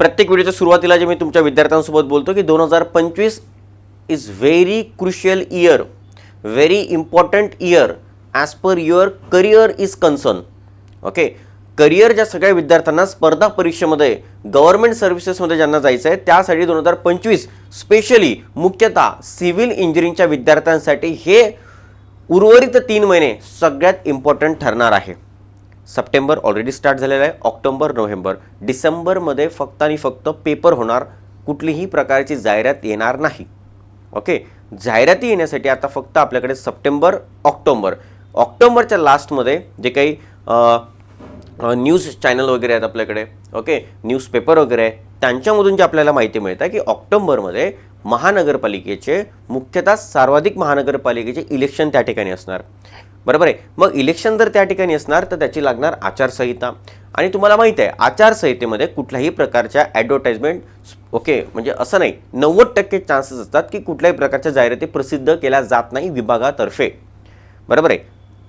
प्रत्येक व्हिडिओच्या सुरुवातीला जे मी तुमच्या विद्यार्थ्यांसोबत बोलतो की दोन हजार पंचवीस is very crucial year very important year as per your career is concern okay career ज्या सगळ्या विद्यार्थ्यांना स्पर्धा परीक्षेमध्ये गव्हर्नमेंट सर्व्हिसेसमध्ये ज्यांना जायचं आहे त्यासाठी दोन हजार पंचवीस स्पेशली मुख्यतः सिव्हिल इंजिनिअरिंगच्या विद्यार्थ्यांसाठी हे उर्वरित तीन महिने सगळ्यात इम्पॉर्टंट ठरणार आहे. सप्टेंबर ऑलरेडी स्टार्ट झालेला आहे. October November. डिसेंबरमध्ये फक्त आणि फक्त पेपर होणार. कुठलीही प्रकारची जाहिरात येणार नाही. ओके जाहिराती येण्यासाठी आता फक्त आपल्याकडे सप्टेंबर ऑक्टोंबर. ऑक्टोंबरच्या लास्टमध्ये जे काही न्यूज चॅनल वगैरे आहेत आपल्याकडे. ओके न्यूजपेपर वगैरे. आहे त्यांच्यामधून जे आपल्याला माहिती मिळतं की ऑक्टोंबरमध्ये महानगरपालिकेचे मुख्यतः सर्वाधिक महानगरपालिकेचे इलेक्शन त्या ठिकाणी असणार. बरोबर आहे. मग इलेक्शन जर त्या ठिकाणी असणार तर त्याची लागणार आचारसंहिता. आणि तुम्हाला माहीत आहे आचारसंहितेमध्ये कुठल्याही प्रकारच्या ॲडव्हर्टाईजमेंट ओके म्हणजे असं नाही नव्वद टक्के चान्सेस असतात की कुठल्याही प्रकारच्या जाहिराती प्रसिद्ध केल्या जात नाही विभागातर्फे. बरोबर आहे.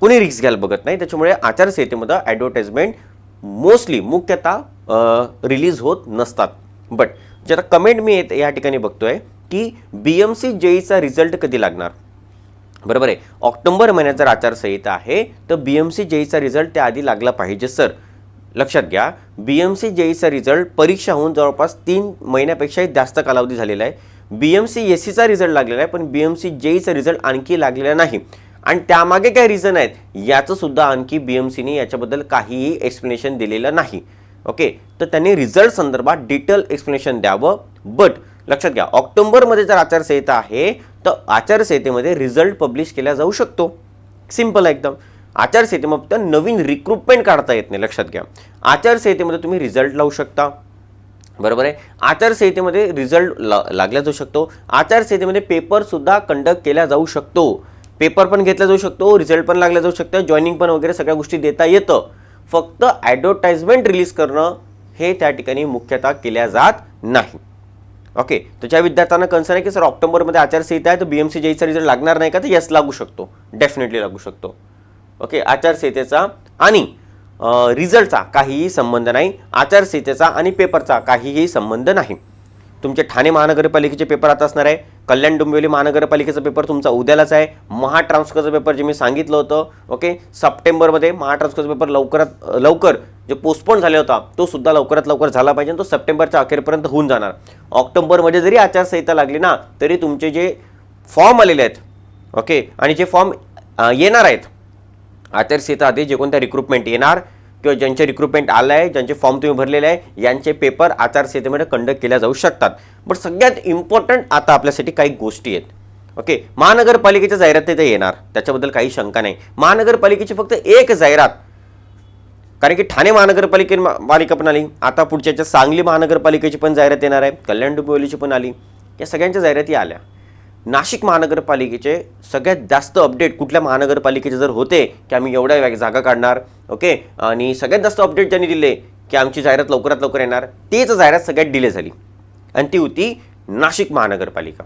कुणी रिक्स घ्यायला बघत नाही त्याच्यामुळे आचारसंहितेमध्ये ॲडव्हर्टाईजमेंट मोस्टली मुख्यतः रिलीज होत नसतात. बट जे आता कमेंट मी येत या ठिकाणी बघतोय की बी एम सी जेईचा रिझल्ट कधी लागणार? बरोबर आहे. ऑक्टोंबर महिन्यात जर आचारसंहिता आहे. तर बी एम सी जेईचा रिझल्ट त्याआधी लागला पाहिजे सर लक्षात घ्या. बी एम सी जेईचा रिझल्ट परीक्षा होऊन जवळपास तीन महिन्यापेक्षाही जास्त कालावधी झालेला आहे. बी एम सी एस सीचा रिझल्ट लागलेला आहे पण बी एम सी जेईचा रिझल्ट आणखी लागलेला नाही. आणि त्यामागे काय रिझन आहेत? याचं सुद्धा आणखी बी एम सीने याच्याबद्दल काहीही एक्सप्लेनेशन दिलेलं नाही. ओके तर त्यांनी रिझल्ट संदर्भात डिटेल एक्सप्लेनेशन द्यावं. बट लक्षात घ्या ऑक्टोबरमध्ये जर आचारसंहिता आहे तर आचारसंहितेमध्ये रिझल्ट पब्लिश केला जाऊ शकतो. सिंपल आहे एकदम. आचारसंहितेमध्ये फक्त नवीन रिक्रुटमेंट काढता येत नाही लक्षात घ्या. आचारसंहितेमध्ये तुम्ही रिझल्ट लावू शकता. बरोबर आहे? आचारसंहितेमध्ये रिझल्ट ला लागला जाऊ शकतो. आचारसंहितेमध्ये पेपरसुद्धा कंडक्ट केला जाऊ शकतो. पेपर पण घेतला जाऊ शकतो रिझल्ट पण लागला जाऊ शकतं जॉईनिंग पण वगैरे सगळ्या गोष्टी देता येतं. फक्त ॲडव्हर्टाईजमेंट रिलीज करणं हे त्या ठिकाणी मुख्यतः केल्या जात नाही. ओके तर ज्या विद्यार्थ्यांना कन्सर्न आहे की सर ऑक्टोबरमध्ये आचारसंहिता आहे तर बी एम सी जेईचा रिझल्ट लागणार नाही का? तर यस लागू शकतो. डेफिनेटली लागू शकतो. ओके आचारसंहितेचा आणि रिझल्टचा काहीही संबंध नाही. आचारसंहितेचा आणि पेपरचा काहीही संबंध नाही. तुमचे ठाणे महानगरपालिकेचे पेपर आता असणार आहे. कल्याण डोंबिवली महानगरपालिकेचा पेपर तुमचा उद्यालाच आहे. महाट्रान्सफरचा पेपर जे मी सांगितलं होतं ओके सप्टेंबरमध्ये महाट्रान्सफरचा पेपर लवकरात लवकर जे पोस्टपोन झाला होता तो सुद्धा लवकरात लवकर झाला पाहिजे आणि तो सप्टेंबरच्या अखेरपर्यंत होऊन जाणार. ऑक्टोबरमध्ये जरी आचारसंहिता लागली ना तरी तुमचे जे फॉर्म आलेले आहेत ओके आणि जे फॉर्म येणार आहेत आचारसंहिता आधी जे कोणत्या रिक्रुटमेंट येणार किंवा ज्यांचे रिक्रुटमेंट आलं आहे ज्यांचे फॉर्म तुम्ही भरलेले आहे यांचे पेपर आचारसंहितेमध्ये कंडक्ट केल्या जाऊ शकतात. बट सगळ्यात इम्पॉर्टंट आता आपल्यासाठी काही गोष्टी आहेत. ओके महानगरपालिकेच्या जाहिरात तिथे येणार. त्याच्याबद्दल काही शंका नाही. महानगरपालिकेची फक्त एक जाहिरात कारण की ठाणे महानगरपालिके पालिका पण आली. आता पुढच्या सांगली महानगरपालिकेची पण जाहिरात येणार आहे. कल्याण डोंबिवलीची पण आली. या सगळ्यांच्या जाहिराती आल्या. नाशिक महानगरपालिकेचे सगळ्यात जास्त अपडेट कुठल्या महानगरपालिकेचे जर होते की आम्ही एवढ्या जागा काढणार ओके? आणि सगळ्यात जास्त अपडेट ज्यांनी दिले की आमची जाहिरात लवकरात लवकर येणार तेच जाहिरात सगळ्यात डिले झाली. आणि ती होती नाशिक महानगरपालिका.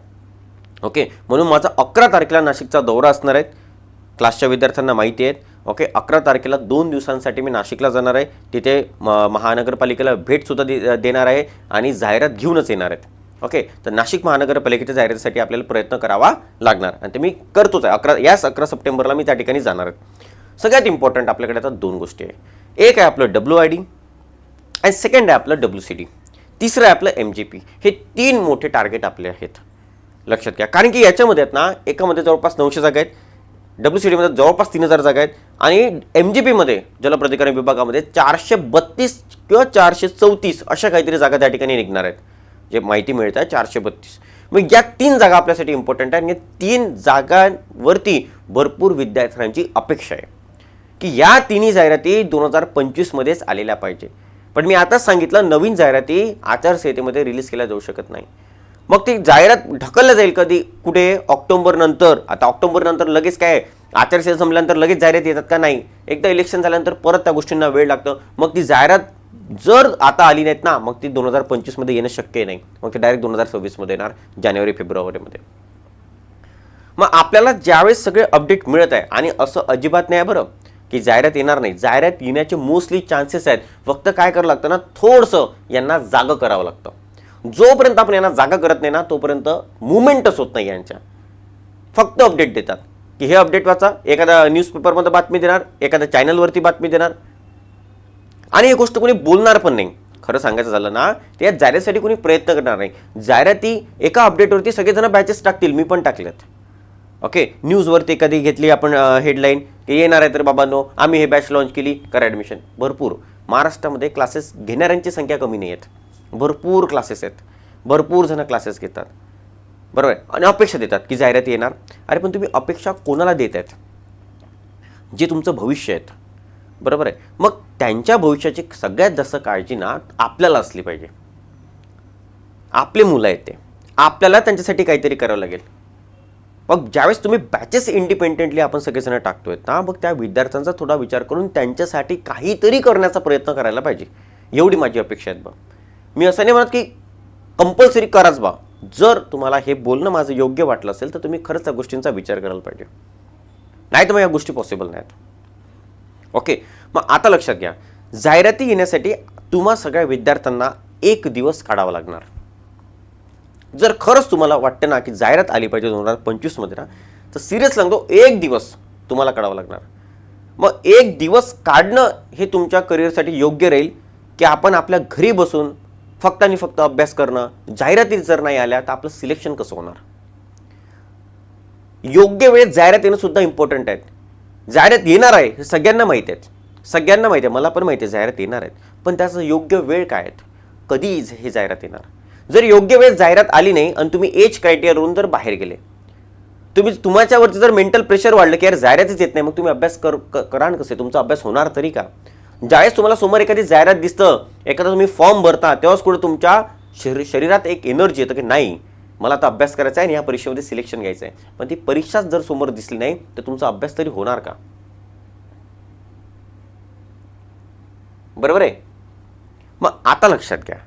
ओके? म्हणून माझा अकरा तारखेला नाशिकचा दौरा असणार आहेत क्लासच्या विद्यार्थ्यांना माहिती आहेत ओके अकरा तारखेला दोन दिवसांसाठी मी नाशिकला जाणार आहे. तिथे म- महानगरपालिकेला भेटसुद्धा दे देणार आहे आणि जाहिरात घेऊनच येणार आहेत. ओके तर नाशिक महानगरपालिकेच्या जाहिरातीसाठी आपल्याला प्रयत्न करावा लागणार. आणि ते मी करतोच आहे. अकरा याच अकरा सप्टेंबरला मी त्या ठिकाणी जाणार आहे. सगळ्यात इम्पॉर्टंट आपल्याकडे आता दोन गोष्टी आहे. एक आहे आपलं डब्ल्यू आय डी आणि सेकंड आहे आपलं डब्ल्यू सी डी तिसरं आहे आपलं एम जी पी हे तीन मोठे टार्गेट आपले आहेत. लक्षात घ्या. कारण की याच्यामध्ये आहेत ना एकामध्ये जवळपास नऊशे जागा आहेत. डब्ल्यू सी डीमध्ये जवळपास तीन हजार जागा आहेत. आणि एम जी पीमध्ये जलप्राधिकरण विभागामध्ये चारशे बत्तीस किंवा चारशे चौतीस अशा काहीतरी जागा त्या ठिकाणी निघणार आहेत. जे माहिती मिळत आहे चारशे बत्तीस. मग या तीन जागा आपल्यासाठी इम्पॉर्टंट आहे आणि तीन जागांवरती भरपूर विद्यार्थ्यांची अपेक्षा आहे. की या तिन्ही जाहिराती दोन हजार पंचवीसमध्येच आलेल्या पाहिजे. पण मी आताच सांगितलं नवीन जाहिराती आचारसंहितेमध्ये रिलीज केल्या जाऊ शकत नाही. मग ती जाहिरात ढकलल्या जाईल कधी? कुठे? ऑक्टोबरनंतर आता ऑक्टोबरनंतर लगेच काय आचारसंहिता संपल्यानंतर लगेच जाहिरात येतात का नाही? एकदा इलेक्शन झाल्यानंतर परत त्या गोष्टींना वेळ लागतं. मग ती जाहिरात जर आता आली नाहीत ना मग ती दोन हजार पंचवीसमध्ये येणं शक्य नाही. मग ते डायरेक्ट दोन हजार सव्वीसमध्ये येणार जानेवारी फेब्रुवारीमध्ये मग आपल्याला ज्यावेळेस सगळे अपडेट मिळत आहे आणि असं अजिबात नाही आहे बरं की जाहिरात येणार नाही. जाहिरात येण्याचे मोस्टली चान्सेस आहेत. फक्त काय करावं लागतं ना थोडंसं यांना जागं करावं लागतं. जोपर्यंत आपण यांना जागा करत नाही ना तोपर्यंत मुवमेंटच होत नाही यांच्या. फक्त अपडेट देतात. की हे अपडेट वाचा एखाद्या न्यूजपेपरमध्ये बातमी देणार एखाद्या चॅनलवरती बातमी देणार. आणि ही गोष्ट कोणी बोलणार पण नाही. खरं सांगायचं झालं ना त्या या जाहिरातीसाठी कोणी प्रयत्न करणार नाही. जाहिराती एका अपडेटवरती सगळेजण बॅचेस टाकतील मी पण टाकलेत. ओके न्यूजवरती कधी घेतली आपण हेडलाईन की येणार आहे तर बाबांनो आम्ही हे बॅच लॉन्च केली करा ॲडमिशन भरपूर. महाराष्ट्रामध्ये क्लासेस घेणाऱ्यांची संख्या कमी नाही आहेत भरपूर क्लासेस आहेत. भरपूर जण क्लासेस घेतात. बरोबर? आहे आणि अपेक्षा देतात की जाहिराती येणार. अरे पण तुम्ही अपेक्षा कोणाला देत आहेत? जे तुमचं भविष्य आहेत. बरोबर आहे? मग त्यांच्या भविष्याची सगळ्यात जास्त काळजी ना आपल्याला असली पाहिजे. आपले मुलं आहेत ते. आपल्याला त्यांच्यासाठी काहीतरी करावं लागेल. मग ज्यावेळेस तुम्ही बॅचेस इंडिपेंडेंटली आपण सगळेजण टाकतोय ना मग त्या विद्यार्थ्यांचा थोडा विचार करून त्यांच्यासाठी काहीतरी करण्याचा प्रयत्न करायला पाहिजे. एवढी माझी अपेक्षा आहेत बा. मी असं नाही म्हणत की कंपल्सरी कराच बा. जर तुम्हाला हे बोलणं माझं योग्य वाटलं असेल तर तुम्ही खरंच त्या गोष्टींचा विचार करायला पाहिजे. नाही तर मग या गोष्टी पॉसिबल नाहीत. ओके मग आता लक्षात घ्या. जाहिराती येण्यासाठी तुम्हा सगळ्या विद्यार्थ्यांना एक दिवस काढावा लागणार. जर खरंच तुम्हाला वाटतं ना की जाहिरात आली पाहिजे दोन हजार पंचवीसमध्ये ना तर सिरियस सांगतो एक दिवस तुम्हाला काढावा लागणार. मग एक दिवस काढणं हे तुमच्या करिअरसाठी योग्य राहील की आपण आपल्या घरी बसून फक्त आणि फक्त अभ्यास करणं जाहिराती जर नाही आल्या तर आपलं सिलेक्शन कसं होणार? योग्य वेळेत जाहिरात येणं सुद्धा इम्पॉर्टंट आहेत. जाहिरात येणार आहे हे सगळ्यांना माहिती आहेत. सगळ्यांना माहिती आहे मला पण माहिती आहे जाहिरात येणार आहेत. पण त्याचं योग्य वेळ काय आहेत कधी हे जाहिरात येणार? जर योग्य वेळ जाहिरात आली नाही आणि तुम्ही एज क्रायटेरियावरून जर बाहेर गेले तुम्ही तुमच्यावरती जर मेंटल प्रेशर वाढलं की यार जाहिरातच येत नाही मग तुम्ही अभ्यास कर क- करा ना कसे? तुमचा अभ्यास होणार तरी का? ज्यावेळेस तुम्हाला समोर एखादी जाहिरात दिसतं एखादा तुम्ही फॉर्म भरता तेव्हाच कुठे तुमच्या शरी शरीरात एक एनर्जी येतं की नाही? मला आता अभ्यास करायचा आहे आणि या परीक्षेमध्ये सिलेक्शन घ्यायचं आहे. पण ती परीक्षाच जर समोर दिसली नाही तर तुमचा अभ्यास तरी होणार का? बरोबर आहे? मग आता लक्षात घ्या.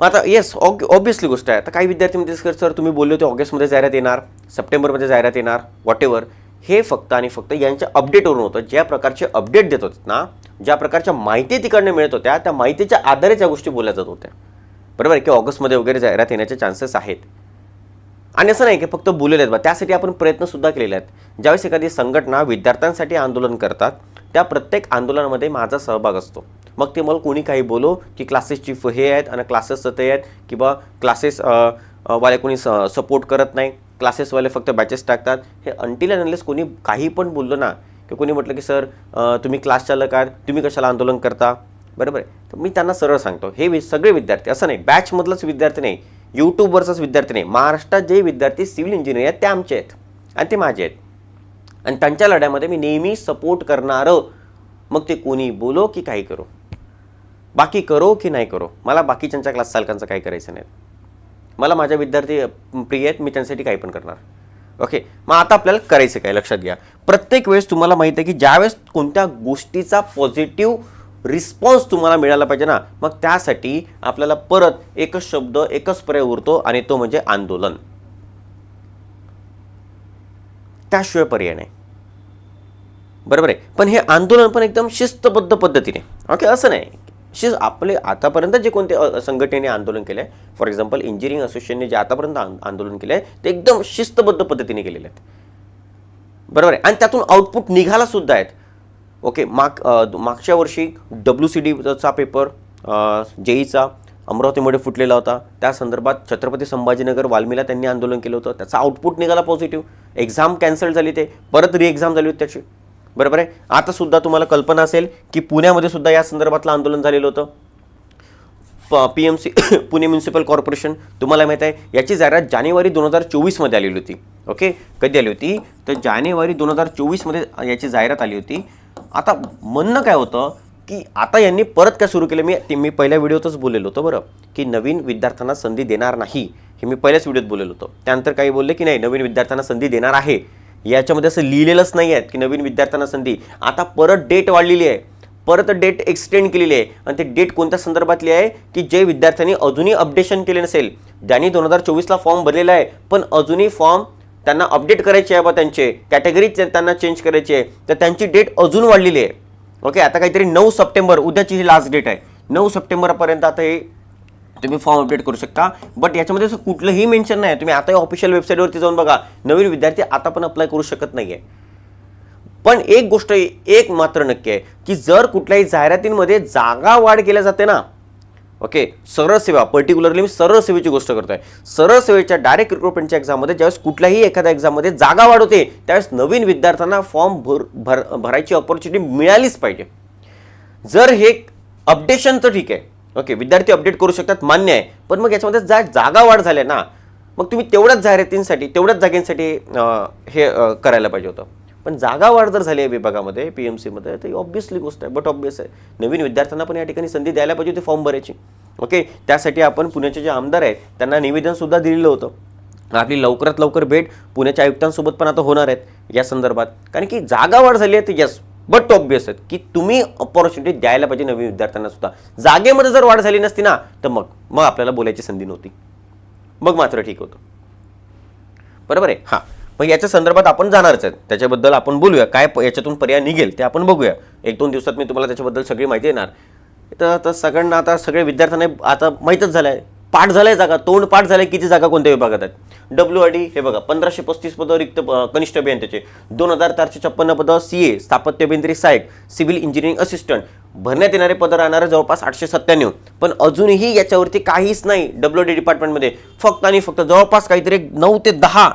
मग आता येस ऑब्विसली गोष्ट आहे. आता काही विद्यार्थी म्हणते सर सर तुम्ही बोलले होते ऑगस्टमध्ये जाहिरात येणार सप्टेंबरमध्ये जाहिरात येणार वॉट एव्हर हे फक्त आणि फक्त यांच्या अपडेटवरून होतं. ज्या प्रकारचे अपडेट देत होते ना ज्या प्रकारच्या माहिती तिकडनं मिळत होत्या त्या माहितीच्या आधारे त्या गोष्टी बोलल्या जात होत्या. बरोबर आहे? की ऑगस्टमध्ये वगैरे जाहिरात येण्याचे चान्सेस आहेत. आणि असं नाही की फक्त बोललेले आहेत. बा त्यासाठी आपण प्रयत्नसुद्धा केलेले आहेत. ज्यावेळेस एखादी संघटना विद्यार्थ्यांसाठी आंदोलन करतात त्या प्रत्येक आंदोलनामध्ये माझा सहभाग असतो. मग ते मला कोणी काही बोलो की क्लासेसची फ- हे आहेत आणि क्लासेसचं ते आहेत किंवा क्लासेस वाले कोणी स सपोर्ट करत नाही. क्लासेसवाले फक्त बॅचेस टाकतात. हे अंटील अनलेस कोणी काही पण बोललो ना की कोणी म्हटलं की सर तुम्ही क्लास चालक आहात तुम्ही कशाला आंदोलन करता? बरोबर आहे. तर मी त्यांना सरळ सांगतो हे वि सगळे विद्यार्थी असं नाही बॅचमधलंच विद्यार्थी नाही यूट्यूबवरचाच विद्यार्थी नाही महाराष्ट्रात जे विद्यार्थी सिव्हिल इंजिनियर आहेत ते आमचे आहेत आणि ते माझे आहेत. आणि त्यांच्या लढ्यामध्ये मी नेहमी सपोर्ट करणारं मग ते कोणी बोलो की काही करो. बाकी करो की नाही करो मला बाकीच्यांच्या क्लास चालकांचं काही करायचं नाही. मला माझ्या विद्यार्थी प्रिय आहेत मी त्यांच्यासाठी काही पण करणार. ओके मग आता आपल्याला करायचं काय? लक्षात घ्या. प्रत्येक वेळेस तुम्हाला माहिती आहे की ज्यावेळेस कोणत्या गोष्टीचा पॉझिटिव्ह रिस्पॉन्स तुम्हाला मिळाला पाहिजे ना मग त्यासाठी आपल्याला परत एकच शब्द एकच पर्याय उरतो आणि तो म्हणजे आंदोलन. त्याशिवाय पर्याय नाही. बरोबर आहे? पण हे आंदोलन पण एकदम शिस्तबद्ध पद्धतीने. ओके असं नाही. शिज आपले आतापर्यंत जे कोणते संघटनेने आंदोलन केलं आहे फॉर एक्झाम्पल इंजिनिअरिंग असोसिएशनने जे आतापर्यंत आंदोलन केलं आहे ते एकदम शिस्तबद्ध पद्धतीने केलेले आहेत. बरोबर आहे? आणि त्यातून आउटपुट निघाला सुद्धा आहेत. ओके माग मागच्या वर्षी डब्ल्यू सी डीचा पेपर जेईचा अमरावतीमध्ये फुटलेला होता. त्या संदर्भात छत्रपती संभाजीनगर वाल्मीला त्यांनी आंदोलन केलं होतं. त्याचा आउटपुट निघाला पॉझिटिव्ह एक्झाम कॅन्सल झाली ते. परत रिएक्झाम झाली होती त्याची. बरोबर आहे? आता सुद्धा तुम्हाला कल्पना असेल की पुण्यामध्ये सुद्धा या संदर्भातलं आंदोलन झालेलं होतं. P M C Pune municipal corporation तुम्हाला माहीत आहे याची जाहिरात जानेवारी दोन हजार चोवीसमध्ये आलेली होती. ओके? कधी आली होती? तर जानेवारी दोन हजार चोवीसमध्ये याची जाहिरात आली होती. आता म्हणणं काय होतं की आता यांनी परत काय सुरू केलं? मी ते मी पहिल्या व्हिडिओतच बोललेलो होतो बरं की नवीन विद्यार्थ्यांना संधी देणार नाही हे मी पहिल्याच व्हिडिओत बोललेलो होतो. त्यानंतर काही बोलले की नाही नवीन विद्यार्थ्यांना संधी देणार आहे. याच्यामध्ये असं लिहिलेलंच नाही आहेत की नवीन विद्यार्थ्यांना संधी. आता परत डेट वाढलेली आहे. परत डेट एक्सटेंड केलेली आहे. आणि ते डेट कोणत्या संदर्भातली आहे? की जे विद्यार्थ्यांनी अजूनही अपडेशन केले नसेल. ज्यांनी दोन हजार चोवीसला फॉर्म भरलेला आहे पण अजूनही फॉर्म त्यांना अपडेट करायचे आहे बा त्यांचे. कॅटेगरी त्यांना चेंज करायची आहे. तर त्यांची डेट अजून वाढलेली आहे. ओके आता काहीतरी नऊ सप्टेंबर उद्याची ही लास्ट डेट आहे. नऊ सप्टेंबरपर्यंत आता हे तुम्ही फॉर्म अपडेट करू शकता. बट याच्यामध्ये असं कुठलंही मेन्शन नाही. तुम्ही आता ऑफिशियल वेबसाईटवरती जाऊन बघा. नवीन विद्यार्थी आता पण अप्लाय करू शकत नाही आहे पण एक गोष्ट एक मात्र नक्की आहे की जर कुठल्याही जाहिरातींमध्ये जागा वाढ केल्या जाते ना ओके सरळ सेवा पर्टिक्युलरली मी सरळ सेवेची गोष्ट करतोय. सरळ सेवेच्या डायरेक्ट रिक्रुटमेंटच्या एक्झाममध्ये ज्यावेळेस कुठल्याही एखाद्या एक्झाममध्ये जागा वाढ होते त्यावेळेस नवीन विद्यार्थ्यांना फॉर्म भर भर भरायची ऑपॉर्च्युनिटी मिळालीच पाहिजे. जर हे अपडेशनचं ठीक आहे ओके विद्यार्थी अपडेट करू शकतात मान्य आहे. पण मग याच्यामध्ये जा जागा वाढ झाल्या ना मग तुम्ही तेवढ्याच जाहिरातींसाठी तेवढ्याच जागेंसाठी हे करायला पाहिजे होतं. पण जागा वाढ जर झाली आहे विभागामध्ये पी एम सीमध्ये तर ऑब्विसली गोष्ट आहे बट ऑब्विस आहे. नवीन विद्यार्थ्यांना पण या ठिकाणी संधी द्यायला पाहिजे होती फॉर्म भरायची. ओके त्यासाठी आपण पुण्याचे जे आमदार आहेत त्यांना निवेदनसुद्धा दिलेलं होतं. आपली लवकरात लवकर भेट पुण्याच्या आयुक्तांसोबत पण आता होणार आहेत या संदर्भात. कारण की जागा वाढ झाली आहे तर यस बट ऑब्वियस आहेत की तुम्ही ऑपॉर्च्युनिटी द्यायला पाहिजे नवीन विद्यार्थ्यांना सुद्धा. जागेमध्ये जर वाढ झाली नसती ना तर मग मग आपल्याला बोलायची संधी नव्हती. मग मात्र ठीक होतं. बरोबर आहे? हां. मग याच्या संदर्भात आपण जाणारच आहेत. त्याच्याबद्दल आपण बोलूया. काय याच्यातून पर्याय निघेल ते आपण बघूया. एक दोन दिवसात मी तुम्हाला त्याच्याबद्दल सगळी माहिती देणार. तर आता सगळ्यांना आता सगळे विद्यार्थ्यांना आता माहीतच झालं आहे पाठ झालाय जागा तोंड पाठ झालंय किती जागा कोणत्या विभागात आहेत? डब्ल्यू आय डी हे बघा पंधराशे पस्तीस पदं रिक्त कनिष्ठ अभियंत्याचे दोन हजार चारशे छप्पन्न पदं सी ए स्थापत्य अभियंत्री सहाय्यक सिव्हिल इंजिनिअरिंग असिस्टंट. भरण्यात येणारे पदं राहणारे जवळपास आठशे सत्त्याण्णव. पण अजूनही याच्यावरती काहीच नाही डब्ल्यू डी डिपार्टमेंटमध्ये फक्त आणि फक्त जवळपास काहीतरी नऊ ते दहा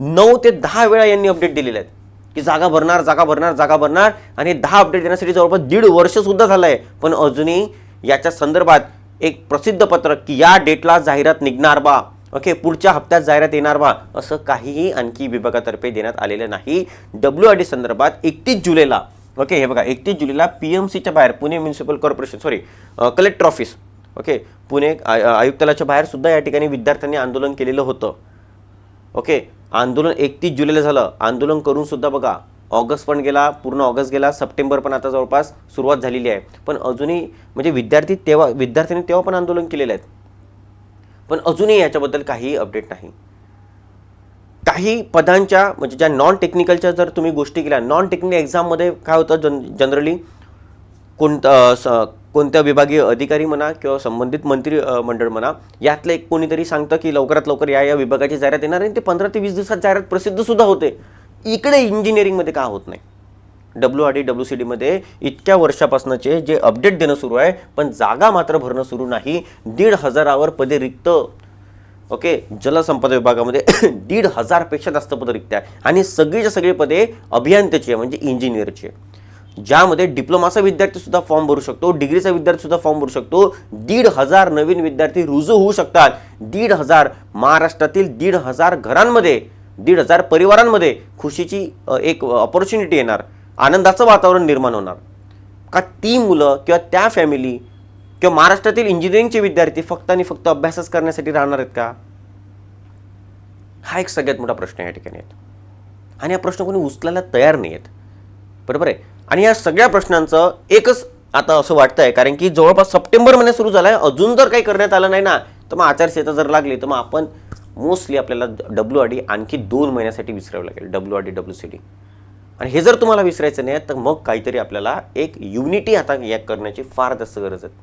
नऊ ते दहा वेळा यांनी अपडेट दिलेले आहेत. की जागा भरणार जागा भरणार जागा भरणार आणि दहा अपडेट देण्यासाठी जवळपास दीड वर्ष सुद्धा झालं आहे पण अजूनही याच्या संदर्भात एक प्रसिद्ध पत्रक की या डेटला जाहिरात निघणार बा. ओके पुढच्या हप्त्यात जाहिरात येणार बा. असं काहीही आणखी विभागातर्फे देण्यात आलेलं नाही. डब्ल्यू आर डी संदर्भात एकतीस जुलैला ओके हे बघा एकतीस जुलैला पी एम सीच्या बाहेर Pune municipal corporation sorry collector office okay Pune I- आयुक्तालयाच्या बाहेर सुद्धा या ठिकाणी विद्यार्थ्यांनी आंदोलन केलेलं होतं. ओके आंदोलन एकतीस जुलैला झालं. आंदोलन करून सुद्धा बघा ऑगस्ट पण गेला पूर्ण ऑगस्ट गेला सप्टेंबर पण आता जवळपास सुरुवात झालेली आहे. पण अजूनही म्हणजे विद्यार्थी तेव्हा विद्यार्थ्यांनी तेव्हा पण आंदोलन केलेलं आहे पण अजूनही याच्याबद्दल काहीही अपडेट नाही. काही पदांच्या म्हणजे ज्या नॉन टेक्निकलच्या जर तुम्ही गोष्टी केल्या नॉन टेक्निकल एक्झाममध्ये काय होतं जन जनरली कोणतं स कोणत्या विभागीय अधिकारी म्हणा किंवा संबंधित मंत्री मंडळ म्हणा यातलं एक कोणीतरी सांगतं की लवकरात लवकर या या विभागाची जाहिरात येणार आणि ते पंधरा ते वीस दिवसात जाहिरात प्रसिद्धसुद्धा होते. इकडे इंजिनिअरिंगमध्ये का होत नाही? W R D W C डीमध्ये इतक्या वर्षापासूनचे जे अपडेट देणं सुरू आहे पण जागा मात्र भरणं सुरू नाही. दीड हजारावर पदे रिक्त. ओके जलसंपदा विभागामध्ये दीड हजारपेक्षा जास्त पदं रिक्त आहे. आणि सगळीच्या सगळी पदे अभियंत्याची आहे म्हणजे इंजिनियरची ज्यामध्ये डिप्लोमाचा विद्यार्थी सुद्धा फॉर्म भरू शकतो डिग्रीचा विद्यार्थी सुद्धा फॉर्म भरू शकतो. दीड हजार नवीन विद्यार्थी रुजू होऊ शकतात. दीड हजार महाराष्ट्रातील दीड हजार घरांमध्ये दीड हजार परिवारांमध्ये खुशीची एक ऑपॉर्च्युनिटी येणार. आनंदाचं वातावरण निर्माण होणार. का ती मुलं किंवा त्या फॅमिली किंवा महाराष्ट्रातील इंजिनिअरिंगचे विद्यार्थी फक्त आणि फक्त अभ्यासच करण्यासाठी राहणार आहेत का? हा एक सगळ्यात मोठा प्रश्न या ठिकाणी आहे आणि हा प्रश्न कोणी उचलायला तयार नाही आहेत बरोबर आहे? आणि या सगळ्या प्रश्नांचं एकच आता असं वाटतं आहे कारण की जवळपास सप्टेंबर महिना सुरू झाला आहे अजून जर काही करण्यात आलं नाही ना तर मग आचारसंहिता जर लागली तर मग आपण मोस्टली आपल्याला डब्ल्यू आर डी आणखी दोन महिन्यासाठी विसरावं लागेल W R D W C D. आणि हे जर तुम्हाला विसरायचं नाही तर मग काहीतरी आपल्याला एक युनिटी आता या करण्याची फार जास्त गरज आहे.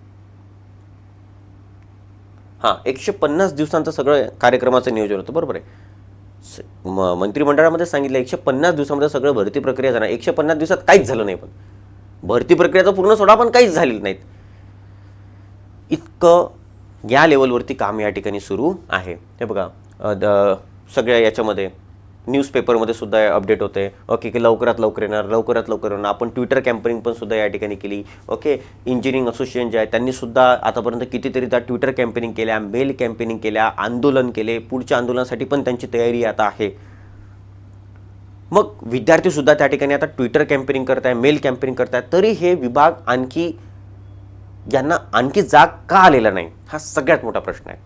हां एकशे पन्नास दिवसांचं सगळं कार्यक्रमाचं नियोजन होतं बरोबर आहे. म- मंत्रिमंडळामध्ये सांगितलं एकशे पन्नास दिवसामध्ये सगळं भरती प्रक्रिया जाणार एकशे पन्नास दिवसात काहीच झालं नाही पण. भरती प्रक्रियाचा पूर्ण सोडा पण काहीच झालेलं नाहीत. इतकं या लेवलवरती काम या ठिकाणी सुरू आहे. हे बघा द- सगळ्या याच्यामध्ये न्यूजपेपरमध्ये सुद्धा अपडेट होते. ओके की लवकरात लवकर येणार लवकरात लवकर येणार आपण ट्विटर कॅम्पेनिंग पण सुद्धा या ठिकाणी केली. ओके इंजिनिअरिंग असोसिएशन जे आहे त्यांनी सुद्धा आतापर्यंत कितीतरी त्या ट्विटर कॅम्पेनिंग केल्या मेल कॅम्पेनिंग केल्या आंदोलन केले. पुढच्या आंदोलनासाठी पण त्यांची तयारी आता आहे. मग विद्यार्थीसुद्धा त्या ठिकाणी आता ट्विटर कॅम्पेनिंग करत आहे मेल कॅम्पेनिंग करत आहे तरी हे विभाग आणखी यांना आणखी जाग का आलेला नाही? हा सगळ्यात मोठा प्रश्न आहे.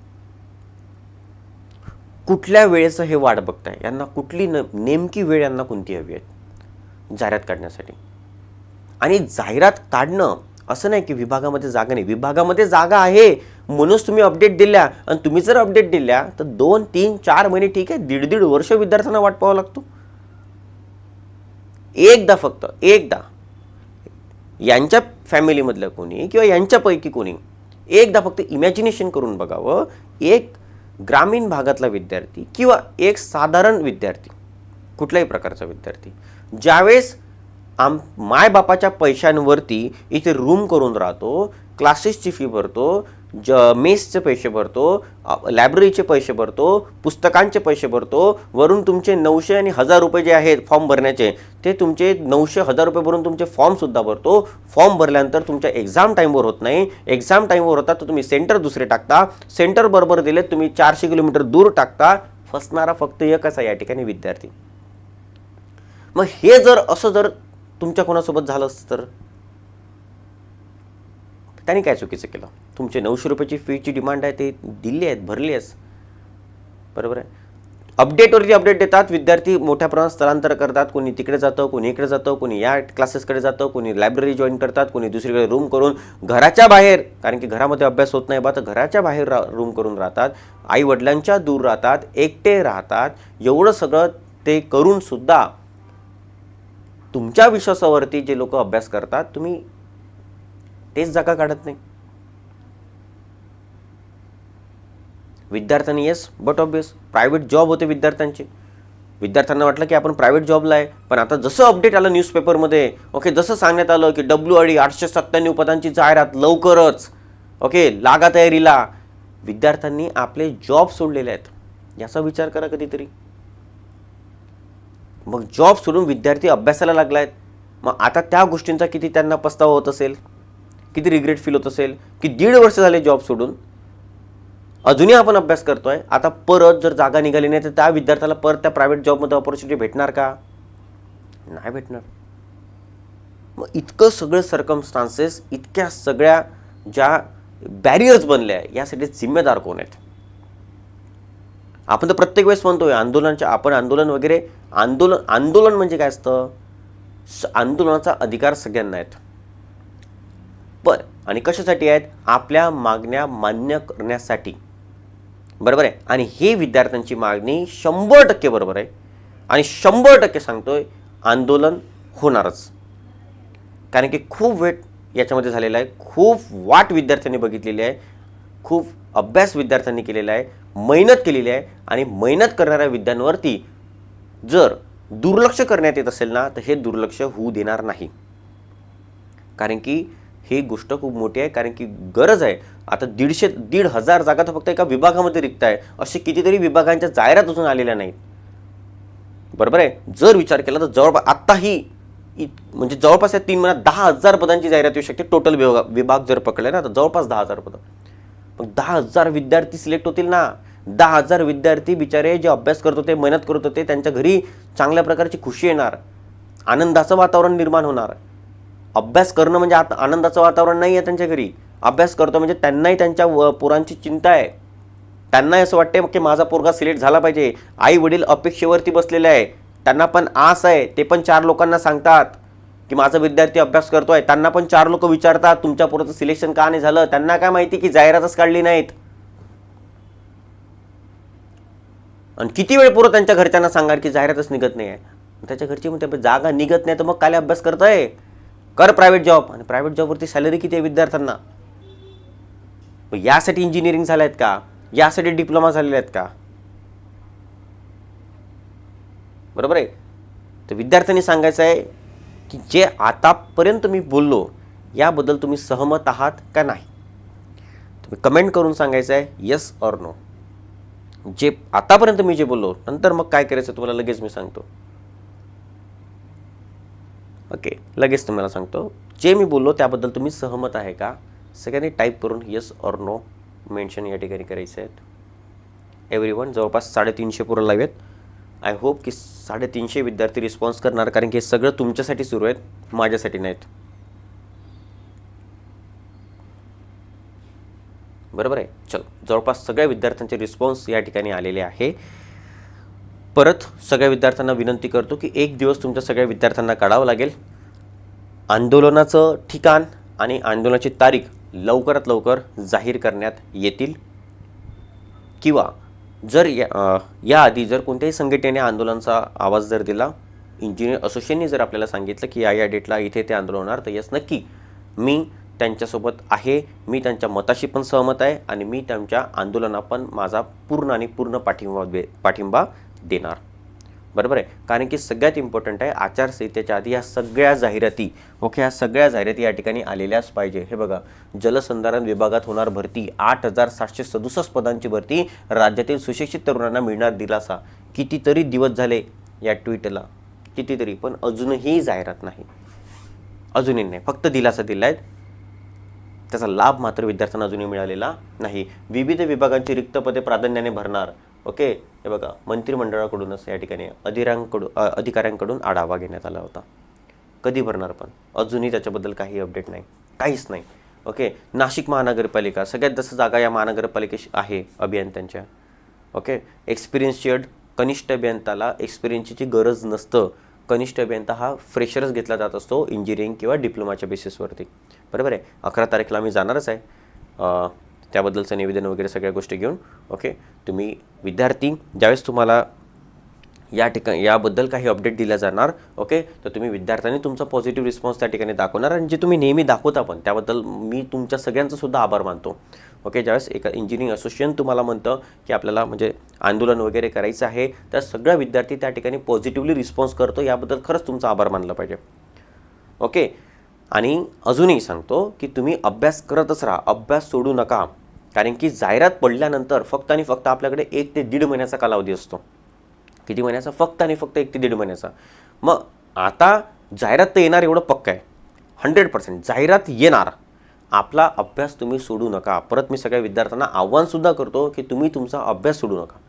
कुठल्या वेळेचं हे वाट बघताय? यांना कुठली न नेमकी वेळ यांना कोणती हवी आहे? जाहिरात काढण्यासाठी. आणि जाहिरात काढणं असं नाही की विभागामध्ये जागा नाही. विभागामध्ये जागा आहे. म्हणूनच तुम्ही अपडेट दिल्या. आणि तुम्ही जर अपडेट दिल्या तर दोन तीन चार महिने ठीक आहे. दीड दीड वर्ष विद्यार्थ्यांना वाट पाहावं लागतो. एकदा फक्त एकदा. यांच्या फॅमिलीमधलं कोणी किंवा यांच्यापैकी कोणी एकदा फक्त इमॅजिनेशन करून बघावं. एक ग्रामीण भागातला विद्यार्थी किंवा एक साधारण विद्यार्थी कुठल्याही प्रकारचा विद्यार्थी ज्यावेळेस आम मायबापाच्या पैशांवरती इथे रूम करून राहतो क्लासेसची फी भरतो ज मेसचे पैसे भरतो लायब्ररीचे पैसे भरतो पुस्तकांचे पैसे भरतो वरून तुमचे नऊशे आणि हजार रुपये जे आहेत फॉर्म भरण्याचे ते तुमचे नऊशे हजार रुपये भरून तुमचे फॉर्मसुद्धा भरतो. फॉर्म भरल्यानंतर तुमच्या एक्झाम टाईमवर होत नाही. एक्झाम टाईमवर होता तर तुम्ही सेंटर दुसरे टाकता. सेंटर बरोबर दिले तुम्ही चारशे किलोमीटर दूर टाकता. फसणारा फक्त एकच आहे या ठिकाणी विद्यार्थी. मग हे जर असं जर तुमच्या कोणासोबत झालं असतं तर? त्यांनी काय चुकीचं केलं? तुमचे नऊशे रुपयाची फीची डिमांड आहे ते दिली आहेत भरली आहेस बरोबर आहे? अपडेटवरती अपडेट देतात. विद्यार्थी मोठ्या प्रमाणात स्थलांतर करतात. कोणी तिकडे जातं कोणी इकडे जातं कोणी या क्लासेसकडे जातं कोणी लायब्ररी जॉईन करतात कोणी दुसरीकडे रूम करून घराच्या बाहेर कारण की घरामध्ये अभ्यास होत नाही बा तर घराच्या बाहेर रा रूम करून राहतात. आई वडिलांच्या दूर राहतात एकटे राहतात. एवढं सगळं ते करूनसुद्धा तुमच्या विश्वासावरती जे लोक अभ्यास करतात तुम्ही तेच जागा काढत नाही. विद्यार्थ्यांनी yes but obvious private job होते विद्यार्थ्यांचे. विद्यार्थ्यांना वाटलं की आपण प्रायव्हेट जॉबला आहे पण आता जसं अपडेट आलं न्यूजपेपरमध्ये ओके जसं सांगण्यात आलं की डब्ल्यू आय डी आठशे सत्त्याण्णव पदांची जाहिरात लवकरच ओके लागा तयारीला. विद्यार्थ्यांनी आपले जॉब सोडलेले आहेत. याचा विचार करा कधीतरी. मग जॉब सोडून विद्यार्थी अभ्यासाला लागला आहेत. मग आता त्या गोष्टींचा किती त्यांना पस्तावा होत असेल? किती रिग्रेट फील होत असेल? की दीड वर्ष झाले जॉब सोडून? अजूनही आपण अभ्यास करतोय. आता परत जर जागा निघाली नाही तर त्या विद्यार्थ्याला परत त्या प्रायव्हेट जॉबमध्ये ऑपॉर्च्युनिटी भेटणार का? नाही भेटणार. मग इतकं सगळं सर्कमस्टान्सेस इतक्या सगळ्या ज्या बॅरियर्स बनल्या यासाठी जिम्मेदार कोण आहेत? आपण तर प्रत्येक वेळेस म्हणतोय आंदोलनाच्या आपण आंदोलन वगैरे आंदोलन आंदोलन म्हणजे काय असतं? स- आंदोलनाचा अधिकार सगळ्यांना आहेत. पण आणि कशासाठी आहेत? आपल्या मागण्या मान्य करण्यासाठी. बरोबर आहे? आणि ही विद्यार्थ्यांची मागणी शंभर टक्के बरोबर आहे. आणि शंभर टक्के सांगतोय आंदोलन होणारच. कारण की खूप वेट याच्यामध्ये झालेला आहे. खूप वाट विद्यार्थ्यांनी बघितलेली आहे. खूप अभ्यास विद्यार्थ्यांनी केलेला आहे. मेहनत केलेली आहे. आणि मेहनत करणाऱ्या विद्यांवरती जर दुर्लक्ष करण्यात येत असेल ना तर हे दुर्लक्ष होऊ देणार नाही. कारण की ही गोष्ट खूप मोठी आहे कारण की गरज आहे. आता दीडशे दीड हजार जागा तर फक्त एका विभागामध्ये रिक्त आहे. असे कितीतरी विभागांच्या जाहिरात अजून आलेल्या नाहीत. बरोबर आहे? जर विचार केला तर जवळपास आत्ताही इत- म्हणजे जवळपास या तीन महिन्यात दहा हजार पदांची जाहिरात येऊ शकते. टोटल विभाग विभाग जर पकडले ना तर जवळपास दहा हजार पदं. मग दहा हजार विद्यार्थी सिलेक्ट होतील ना? दहा हजार विद्यार्थी बिचारे जे अभ्यास करत होते मेहनत करत होते त्यांच्या घरी चांगल्या प्रकारची खुशी येणार. आनंदाचं वातावरण निर्माण होणार. अभ्यास करणं म्हणजे आता आनंदाचं वातावरण नाही आहे त्यांच्या घरी. अभ्यास करतो म्हणजे त्यांनाही त्यांच्या व पोरांची चिंता आहे. त्यांनाही असं वाटते की माझा पोरगा सिलेक्ट झाला पाहिजे. आई वडील अपेक्षेवरती बसलेले आहे. त्यांना पण आस आहे. ते पण चार लोकांना सांगतात की माझा विद्यार्थी अभ्यास करतो आहे त्यांना पण चार लोक विचारतात तुमच्या पोराचं सिलेक्शन का नाही झालं? त्यांना काय माहिती की जाहिरातच काढली नाहीत. आणि किती वेळ पोरं त्यांच्या घरच्यांना सांगाल की जाहिरातच निघत नाही आहे त्याच्या घरची म्हणते जागा निघत नाही तर मग काय अभ्यास करताय? कर प्रायव्हेट जॉब आणि प्रायव्हेट जॉबवरती सॅलरी किती आहे विद्यार्थ्यांना? मग यासाठी इंजिनिअरिंग झाल्या आहेत का? यासाठी डिप्लोमा झालेले आहेत का? बरोबर आहे? तर विद्यार्थ्यांनी सांगायचं आहे की जे आतापर्यंत मी बोललो याबद्दल तुम्ही सहमत आहात का नाही? तुम्ही कमेंट करून सांगायचं आहे येस ऑर नो जे आतापर्यंत मी जे बोललो नंतर मग काय करायचं तुम्हाला लगेच मी सांगतो. ओके लगेच तुम्हाला सांगतो. जे मी बोललो त्याबद्दल तुम्ही सहमत आहे का? सगळ्यांनी टाईप करून येस ऑर नो मेन्शन या ठिकाणी करायचं आहेत. एव्हरी वन जवळपास साडेतीनशे पुरं लावेत. आय होप की साडेतीनशे विद्यार्थी रिस्पॉन्स करणार कारण की हे सगळं तुमच्यासाठी सुरू आहेत माझ्यासाठी नाहीत. बरोबर आहे? चल जवळपास सगळ्या विद्यार्थ्यांचे रिस्पॉन्स या ठिकाणी आलेले आहे. परत सगळ्या विद्यार्थ्यांना विनंती करतो की एक दिवस तुमच्या सगळ्या विद्यार्थ्यांना काढावं लागेल. आंदोलनाचं ठिकाण आणि आंदोलनाची तारीख लवकरात लवकर जाहीर करण्यात येतील. किंवा जर या याआधी जर कोणत्याही संघटनेने आंदोलनाचा आवाज जर दिला इंजिनियर असोसिएशनने जर आपल्याला सांगितलं की या या डेटला इथे ते आंदोलन होणार तर यस नक्की. मी त्यांच्यासोबत आहे मी त्यांच्या मताशी पण सहमत आहे आणि मी त्यांच्या आंदोलना पण माझा पूर्ण आणि पूर्ण पाठिंबा पाठिंबा देणार. बरोबर आहे? कारण की सगळ्यात इम्पॉर्टंट आहे आचारसंहितेच्या आधी या सगळ्या जाहिराती ओके ह्या सगळ्या जाहिराती या ठिकाणी आलेल्याच पाहिजे. हे बघा जलसंधारण विभागात होणार भरती आठ हजार सातशे सदुसष्ट पदांची भरती राज्यातील सुशिक्षित तरुणांना मिळणार दिलासा. कितीतरी दिवस झाले या ट्विटला. कितीतरी पण अजूनही जाहिरात नाही. अजूनही नाही. फक्त दिलासा दिला आहे त्याचा लाभ मात्र विद्यार्थ्यांना अजूनही मिळालेला नाही. विविध विभागांची रिक्त पदे प्राधान्याने भरणार. ओके? हे बघा मंत्रिमंडळाकडूनच या ठिकाणी अधिरांकडून अधिकाऱ्यांकडून आढावा घेण्यात आला होता. कधी भरणार पण? अजूनही त्याच्याबद्दल काही अपडेट नाही. काहीच नाही. ओके? नाशिक महानगरपालिका सगळ्यात जास्त जागा या महानगरपालिकेशी आहे अभियंत्यांच्या. ओके? एक्सपिरियन्स कनिष्ठ अभियंताला एक्सपिरियन्सची गरज नसतं. कनिष्ठ अभियंता हा फ्रेशरच घेतला जात असतो इंजिनिअरिंग किंवा डिप्लोमाच्या बेसिसवरती बरोबर आहे? अकरा तारखेला मी जाणारच आहे. त्याबद्दलचं निवेदन वगैरे सगळ्या गोष्टी घेऊन ओके तुम्ही विद्यार्थी ज्यावेळेस तुम्हाला या ठिकाणी याबद्दल काही अपडेट दिल्या जाणार ओके तर तुम्ही विद्यार्थ्यांनी तुमचा पॉझिटिव्ह रिस्पॉन्स त्या ठिकाणी दाखवणार आणि जे तुम्ही नेहमी दाखवता पण त्याबद्दल मी तुमच्या सगळ्यांचं सुद्धा आभार मानतो. ओके ज्यावेळेस एका इंजिनिअरिंग असोसिएशन तुम्हाला म्हणतं की आपल्याला म्हणजे आंदोलन वगैरे करायचं आहे तर सगळा विद्यार्थी त्या ठिकाणी पॉझिटिव्हली रिस्पॉन्स करतो याबद्दल खरंच तुमचा आभार मानला पाहिजे. ओके आणि अजूनही सांगतो की तुम्ही अभ्यास करतच राहा अभ्यास सोडू नका. कारण की जाहिरात पडल्यानंतर फक्त आणि फक्त आपल्याकडे एक ते दीड महिन्याचा कालावधी असतो. किती महिन्याचा? फक्त आणि फक्त एक ते दीड महिन्याचा. मग आता जाहिरात तर येणार एवढं पक्क आहे. हंड्रेड पर्सेंट जाहिरात येणार. आपला अभ्यास तुम्ही सोडू नका. परत मी सगळ्या विद्यार्थ्यांना आव्हानसुद्धा करतो की तुम्ही तुमचा अभ्यास सोडू नका.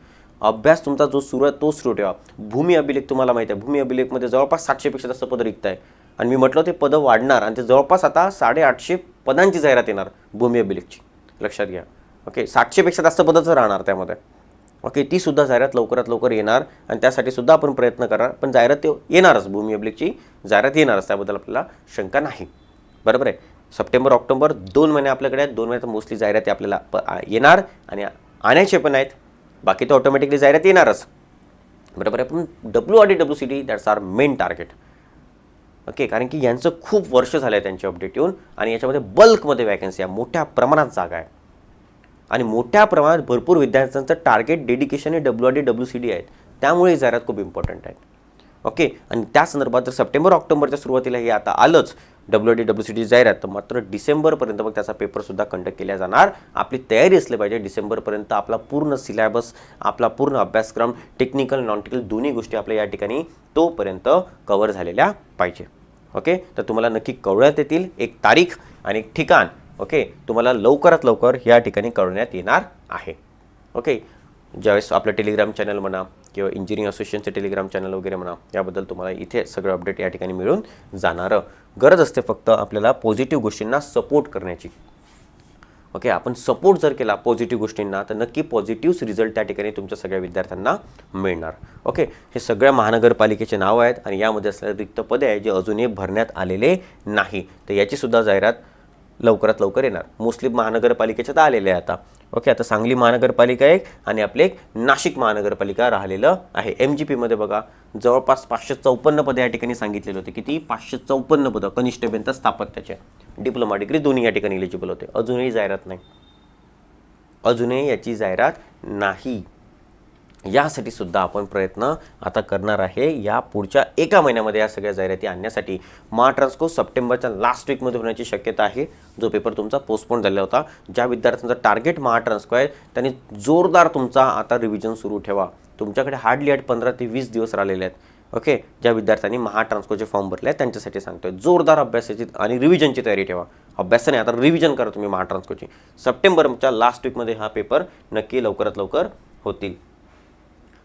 अभ्यास तुमचा जो सुरू आहे तो सुरू ठेवा. भूमी अभिलेख तुम्हाला माहिती आहे. भूमी अभिलेखमध्ये जवळपास सातशेपेक्षा जास्त पदं रिक्त आहे आणि मी म्हटलं ते पदं वाढणार. आणि ते जवळपास आता साडेआठशे पदांची जाहिरात येणार भूमी अभिलेखची. लक्षात घ्या. ओके सातशेपेक्षा जास्त पदंच राहणार त्यामध्ये. ओके ती सुद्धा जाहिरात लवकरात लवकर येणार आणि त्यासाठी सुद्धा आपण प्रयत्न करणार पण जाहिरात येणारच भूमी अभिलेखची जाहिरात येणारच त्याबद्दल आपल्याला शंका नाही. बरोबर आहे? सप्टेंबर ऑक्टोबर दोन महिने आपल्याकडे आहेत दोन महिन्यात मोस्टली जाहिराती आपल्याला येणार आणि आणायचे पण आहेत. बाकी तर ऑटोमॅटिकली जाहिरात येणारच. बरोबर आहे? पण W R D W C T that's our main target okay कारण की यांचं खूप वर्ष झालं आहे त्यांचे अपडेट येऊन आणि याच्यामध्ये बल्कमध्ये वॅकन्सी आहे मोठ्या प्रमाणात जागा आहे. आणि मोठ्या प्रमाणात भरपूर विद्यार्थ्यांचं टार्गेट डेडिकेशन हे W R D W C D आहेत. त्यामुळे जाहिरात खूप इम्पॉर्टंट आहे ओके आणि त्या संदर्भात जर सप्टेंबर ऑक्टोबरच्या सुरुवातीला हे आता आलंच W D W C D जाहिरात तर मात्र डिसेंबरपर्यंत मग त्याचा पेपरसुद्धा कंडक्ट केला जाणार. आपली तयारी असली पाहिजे. डिसेंबरपर्यंत आपला पूर्ण सिलेबस आपला पूर्ण अभ्यासक्रम टेक्निकल नॉन टेक्निकल दोन्ही गोष्टी आपल्या या ठिकाणी तोपर्यंत कवर झालेल्या पाहिजे. ओके तर तुम्हाला नक्की कवळ्यात येतील. एक तारीख आणि एक ठिकाण. ओके? तुम्हाला लवकरात लवकर या ठिकाणी कळवण्यात येणार आहे. ओके? ज्यावेळेस आपलं टेलिग्राम चॅनल म्हणा किंवा इंजिनिअरिंग असोसिएशनचं टेलिग्राम चॅनल वगैरे म्हणा याबद्दल तुम्हाला इथे सगळं अपडेट या ठिकाणी मिळून जाणारं. गरज असते फक्त आपल्याला पॉझिटिव्ह गोष्टींना सपोर्ट करण्याची. ओके? आपण सपोर्ट जर केला पॉझिटिव्ह गोष्टींना तर नक्की पॉझिटिव्ह रिझल्ट त्या ठिकाणी तुमच्या सगळ्या विद्यार्थ्यांना मिळणार. ओके? हे सगळ्या महानगरपालिकेचे नाव आहेत आणि यामध्ये असलेले रिक्त पदे आहे जे अजूनही भरण्यात आलेले नाही. तर याची सुद्धा जाहिरात लवकरात लवकर येणार. मोस्टली महानगरपालिकेच्या तर आलेले आहे आता. ओके आता सांगली महानगरपालिका एक आणि आपले एक नाशिक महानगरपालिका राहिलेलं आहे. एम जी पीमध्ये बघा जवळपास पाचशे चौपन्न पदं या ठिकाणी सांगितलेले होते. किती? पाचशे चौपन्न पदं कनिष्ठ बेंत स्थापत्याचे डिप्लोमा डिग्री दोन्ही या ठिकाणी इलिजिबल होते. अजूनही जाहिरात नाही. अजूनही याची जाहिरात नाही. यासाठी सुद्धा आपण प्रयत्न आता करणार आहे. या पुढच्या एका महिन्यामध्ये या सगळ्या जाहिराती आणण्यासाठी महाट्रान्सको सप्टेंबरच्या लास्ट वीकमध्ये होण्याची शक्यता आहे. जो पेपर तुमचा पोस्टपोन झालेला होता ज्या विद्यार्थ्यांचा टार्गेट महाट्रान्सको आहे त्यांनी जोरदार तुमचा आता रिव्हिजन सुरू ठेवा. तुमच्याकडे हार्डली हार्ड पंधरा ते वीस दिवस राहिलेले आहेत. ओके ज्या विद्यार्थ्यांनी महाट्रान्सकोचे फॉर्म भरले आहेत त्यांच्यासाठी सांगतोय जोरदार अभ्यासाची आणि रिव्हिजनची तयारी ठेवा. अभ्यास नाही आता रिव्हिजन करा तुम्ही महाट्रान्सकोची सप्टेंबरच्या लास्ट वीकमध्ये हा पेपर नक्की लवकरात लवकर होतील.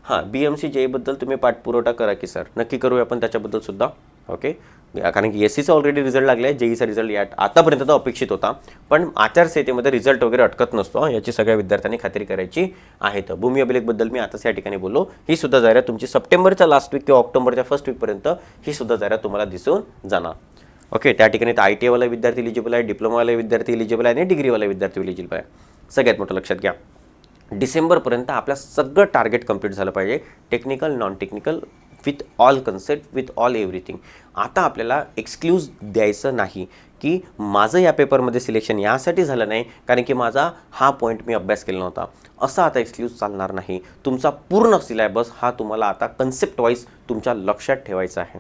हां बी एम सी जेईबद्दल तुम्ही पाठपुरवठा करा की सर. नक्की करूया आपण त्याच्याबद्दल सुद्धा. ओके कारण की एस सीचा ऑलरेडी रिझल्ट लागला आहे जेईचा रिझल्ट या आतापर्यंत तो अपेक्षित होता. पण आचारसंहितेमध्ये रिझल्ट वगैरे अटकत नसतो याची सगळ्या विद्यार्थ्यांनी खात्री करायची आहे. तर भूमी अभिलेखबद्दल मी आताच या ठिकाणी बोललो. ही सुद्धा जाहिरात तुमची सप्टेंबरच्या लास्ट वीक किंवा ऑक्टोबरच्या फर्स्ट वीकपर्यंत ही सुद्धा जाहिरात तुम्हाला दिसून जाणार. ओके त्या ठिकाणी आय टी वाला विद्यार्थी इलिजिबल आहे डिप्लोमावाला विद्यार्थी इलिजिबल आहे आणि डिग्रीवाला विद्यार्थी इलिजिबल आहे. सगळ्यात मोठं लक्षात घ्या. डिसेंबरपर्यंत आपलं सगळं टार्गेट कंप्लीट झालं पाहिजे. Technical non technical with all concept with all everything आता आपल्याला एक्सक्ल्यूज द्यायचं नाही की माझं या पेपरमध्ये सिलेक्शन यासाठी झालं नाही कारण की माझा हा पॉईंट मी अभ्यास केला नव्हता. असा आता एक्सक्ल्यूज चालणार नाही. तुमचा पूर्ण सिलेबस हा तुम्हाला आता कन्सेप्ट वाईज तुमच्या लक्षात ठेवायचा आहे.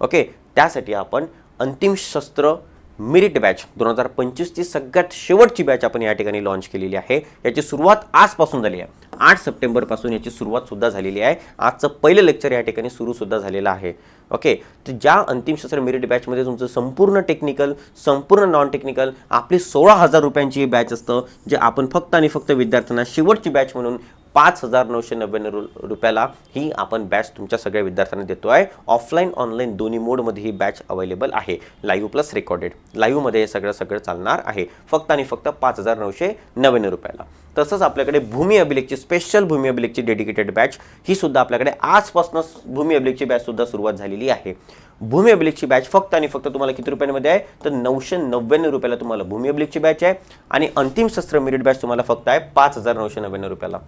ओके त्यासाठी आपण अंतिम शस्त्र मिरिट बॅच दोन हजार पंचवीसची सगळ्यात शेवटची बॅच आपण या ठिकाणी लॉन्च केलेली आहे. याची सुरुवात आजपासून झाली आहे. आठ सप्टेंबरपासून याची सुरुवात सुद्धा झालेली आहे. आजचं पहिलं लेक्चर या ठिकाणी सुरू सुद्धा झालेलं आहे. ओके तर ज्या अंतिम शस्त्र मेरिट बॅचमध्ये तुमचं संपूर्ण टेक्निकल संपूर्ण नॉन टेक्निकल आपली सोळा हजार रुपयांची बॅच असतं जे आपण फक्त आणि फक्त विद्यार्थ्यांना शेवटची बॅच म्हणून पाच हजार नऊशे नव्याण्णव रुपयाला ही आपण बॅच तुमच्या सगळ्या विद्यार्थ्यांना देतो आहे. ऑफलाईन ऑनलाईन दोन्ही मोडमध्ये ही बॅच अवेलेबल आहे. लाईव्ह प्लस रेकॉर्डेड लाईव्हमध्ये हे सगळं सगळं चालणार आहे. फक्त आणि फक्त पाच हजार नऊशे नव्याण्णव रुपयाला. तसंच आपल्याकडे भूमी अभिलेखची स्पेशल भूमी अभिलेखची डेडिकेटेड बॅच ही सुद्धा आपल्याकडे आजपासूनच भूमी अभिलेखची बॅचसुद्धा सुरुवात झालेली आहे. भूमी अभिलेखची बॅच फक्त आणि फक्त तुम्हाला किती रुपयांमध्ये आहे? तर नऊशे नव्याण्णव रुपयाला तुम्हाला भूमी अभिलेखची बॅच आहे. आणि अंतिम शस्त्र मेरिट बॅच तुम्हाला फक्त आहे पाच हजार नऊशे नव्याण्णव रुपयाला.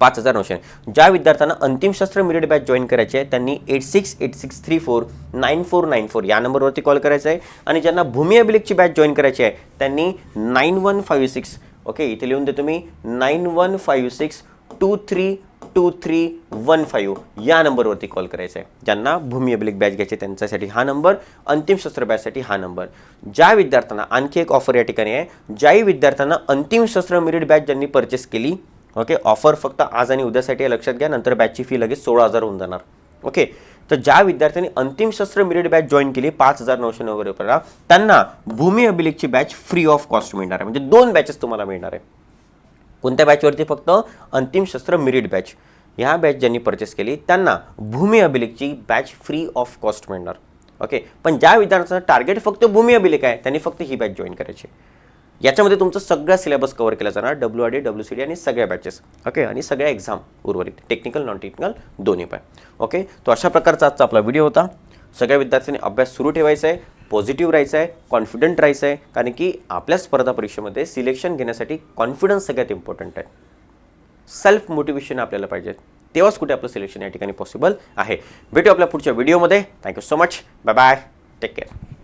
पाच हजार नऊशे. ज्या विद्यार्थ्यांना अंतिम शस्त्र मिरिट बॅच जॉईन करायचे आहे त्यांनी eight six eight six three four nine four nine four या नंबरवरती कॉल करायचा आहे. आणि ज्यांना भूमी अभिलेखची बॅच जॉईन करायची आहे त्यांनी nine one five six okay इथे लिहून दे तुम्ही nine one five six two three two three one five या नंबरवरती कॉल करायचा आहे. ज्यांना भूमी अभिलेख बॅच घ्यायची त्यांच्यासाठी हा नंबर अंतिम शस्त्र बॅचसाठी हा नंबर. ज्या विद्यार्थ्यांना आणखी एक ऑफर या ठिकाणी आहे ज्याही विद्यार्थ्यांना अंतिम शस्त्र मिरिट बॅच ज्यांनी परचेस केली ओके ऑफर फक्त आज आणि उद्यासाठी लक्षात घ्या नंतर बॅचची फी लगेच सोळा हजार होऊन जाणार. ओके तर ज्या विद्यार्थ्यांनी अंतिम शस्त्र मिरिट बॅच जॉईन केली पाच हजार नऊशे नव्वद रुपयाला त्यांना भूमी अभिलेखची बॅच फ्री ऑफ कॉस्ट मिळणार आहे. म्हणजे दोन बॅचेस तुम्हाला मिळणार आहे. कोणत्या बॅचवरती फक्त? अंतिम शस्त्र मिरिट बॅच ह्या बॅच ज्यांनी परचेस केली त्यांना भूमी अभिलेखची बॅच फ्री ऑफ कॉस्ट मिळणार. ओके पण ज्या विद्यार्थ्यांचं टार्गेट फक्त भूमी अभिलेख आहे त्यांनी फक्त ही बॅच जॉईन करायची याच्यामध्ये तुमचं सगळं सिलेबस कवर केला जाणार W R D W C D आणि सगळ्या बॅचेस ओके आणि सगळ्या एक्झाम उर्वरित. टेक्निकल नॉन टेक्निकल दोन्ही पण. ओके तो अशा प्रकारचा आजचा आपला व्हिडिओ होता. सगळ्या विद्यार्थ्यांनी अभ्यास सुरू ठेवायचा आहे पॉझिटिव्ह राहायचं आहे कॉन्फिडंट राहायचं आहे कारण की आपल्या स्पर्धा परीक्षेमध्ये सिलेक्शन घेण्यासाठी कॉन्फिडन्स सगळ्यात इम्पॉर्टंट आहे. सेल्फ मोटिवेशन आपल्याला पाहिजे. तेव्हाच कुठे आपलं सिलेक्शन या ठिकाणी पॉसिबल आहे. भेटू आपल्या पुढच्या व्हिडिओमध्ये thank you so much bye bye take care